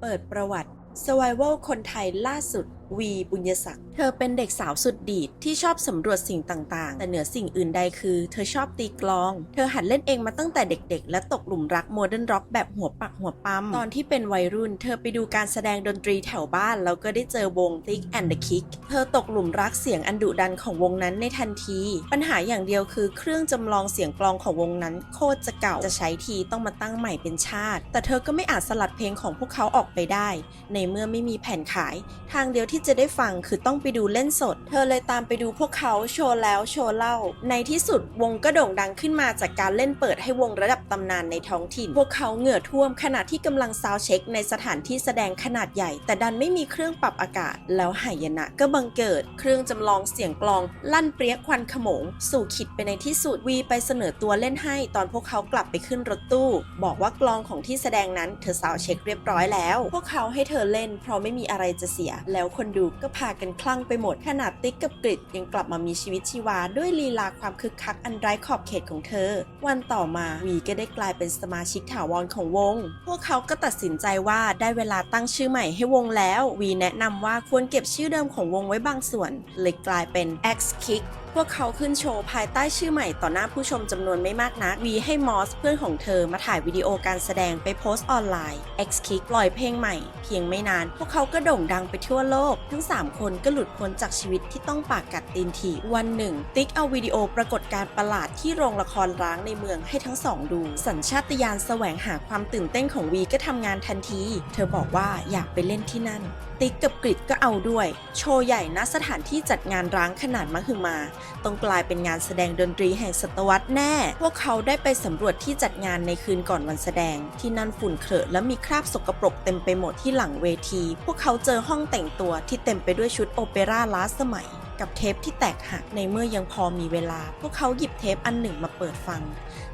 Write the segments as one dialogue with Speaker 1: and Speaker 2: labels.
Speaker 1: เปิดประวัติ Survival คนไทยล่าสุด วีบุญยศักดิ์ เธอเป็นเด็กสาวสุดดีดที่ชอบสำรวจสิ่งต่างๆ แต่เหนือสิ่งอื่นใดคือ เธอชอบตีกลอง เธอหัดเล่นเองมาตั้งแต่เด็กๆ และตกหลุมรักโมเดิร์นร็อกแบบหัวปักหัวปั๊ม ตอนที่เป็นวัยรุ่น เธอไปดูการแสดงดนตรีแถวบ้าน แล้วก็ได้เจอวง Thick and the Kick เธอตกหลุมรักเสียงอันดุดันของวงนั้นในทันที ปัญหาอย่างเดียวคือเครื่องจำลองเสียงกลองของวงนั้นโคตรจะเก่าจะใช้ทีต้องมาตั้งใหม่เป็นชาติ แต่เธอก็ไม่อาจสลัดเพลงของพวกเขาออกไปได้ ในเมื่อไม่มีแผ่นขาย ทางเดียวที่จะได้ฟังคือต้องไปดูเล่นสด เธอเลยตามไปดูพวกเขาโชว์แล้วโชว์เล่า ในที่สุดวงก็โด่งดังขึ้นมาจากการเล่นเปิดให้วงระดับตำนานในท้องถิ่น พวกเขาเหงื่อท่วมขณะที่กำลังซาวเช็ค ในสถานที่แสดงขนาดใหญ่ แต่ดันไม่มีเครื่องปรับอากาศ แล้วหายนะก็บังเกิด เครื่องจำลองเสียงกลอง ลั่นเปรี้ยควันขโมง สู่ขิดไปในที่สุดวีไปเสนอตัวเล่นให้ ตอนพวกเขากลับไปขึ้นรถตู้ บอกว่ากลองของที่แสดงนั้นเธอซาวเช็คเรียบร้อยแล้ว พวกเขาให้เธอเล่น เพราะไม่มีอะไรจะเสีย แล้วคนดูก็พากันคลั่งไปหมด ขนาดติ๊กกับกริดยังกลับมามีชีวิตชีวา ด้วยลีลาความคึกคักอันไร้ขอบเขตของเธอ วันต่อมาวีก็ได้กลายเป็นสมาชิกถาวรของวง พวกเขาก็ตัดสินใจว่าได้เวลาตั้งชื่อใหม่ให้วงแล้ววีแนะนำว่าควรเก็บชื่อเดิมของวงไว้บางส่วน เลยกลายเป็น X Kick พวกเขาขึ้นโชว์ภายใต้ชื่อใหม่ต่อหน้าผู้ชมจำนวนไม่มากนัก วีให้มอสเพื่อนของเธอมาถ่ายวิดีโอการแสดงไปโพสต์ออนไลน์ X Kick ปล่อยเพลงใหม่ เพียงไม่นาน พวกเขาก็โด่งดังไปทั่วโลก ทั้ง 3 คนก็หลุดพ้นจากชีวิตที่ต้องปากกัดตีนถีวันหนึ่ง ติ๊กเอาวิดีโอปรากฏการประหลาดที่โรงละครร้างในเมืองให้ทั้งสองดู สัญชาตญาณแสวงหาความตื่นเต้นของวีก็ทำงานทันที เธอบอกว่าอยากไปเล่นที่นั่น ติ๊กกับกริดก็เอาด้วย โชว์ใหญ่ณสถานที่จัดงานร้างขนาดมหึมาต้องกลายเป็นงานแสดงดนตรีแห่งศตวรรษแน่ พวกเขาได้ไปสำรวจที่จัดงานในคืนก่อนวันแสดง ที่นั่นฝุ่นเคลอะและมีคราบสกปรกเต็มไปหมดที่หลังเวที พวกเขาเจอห้องแต่งตัวที่เต็มไปด้วยชุดโอเปร่าล้าสมัย กับเทปที่แตกหักในเมื่อยังพอมีเวลา พวกเขาหยิบเทปอันหนึ่งมาเปิดฟัง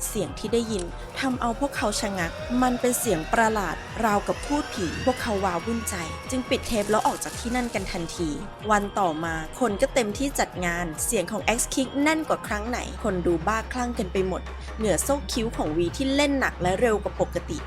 Speaker 1: เสียงที่ได้ยินทำเอาพวกเขาชะงัก มันเป็นเสียงประหลาด ราวกับพูดผี พวกเขาว้าวุ่นใจ จึงปิดเทปแล้วออกจากที่นั่นกันทันที วันต่อมาคนก็เต็มที่จัดงาน เสียงของ X Kick แน่นกว่าครั้งไหน คนดูบ้าคลั่งกันไปหมด เหนือโซ่คิ้วของวีที่เล่นหนักและเร็วกว่าปกติ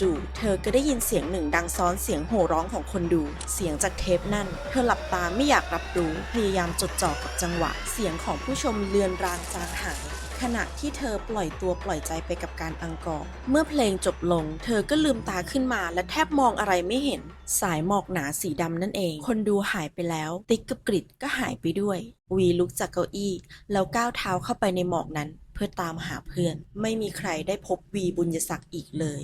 Speaker 1: จู่ๆเธอก็ได้ยินเสียงหนึ่งดังซ้อนเสียงโห่ร้องของคนดู เสียงจากเทปนั่น เธอหลับตาไม่อยากรับรู้พยายามจดจ่อกับจังหวะ เสียงของผู้ชมเลือนรางจางหายขณะที่เธอปล่อยตัวปล่อยใจไปกับการอังกอร์เมื่อเพลงจบลง เธอก็ลืมตาขึ้นมาและแทบมองอะไรไม่เห็น สายหมอกหนาสีดำนั่นเอง คนดูหายไปแล้ว ติ๊กกับกริดก็หายไปด้วย วีลุกจากเก้าอี้ แล้วก้าวเท้าเข้าไปในหมอกนั้น เพื่อตามหาเพื่อน ไม่มีใครได้พบวีบุญยศักดิ์อีกเลย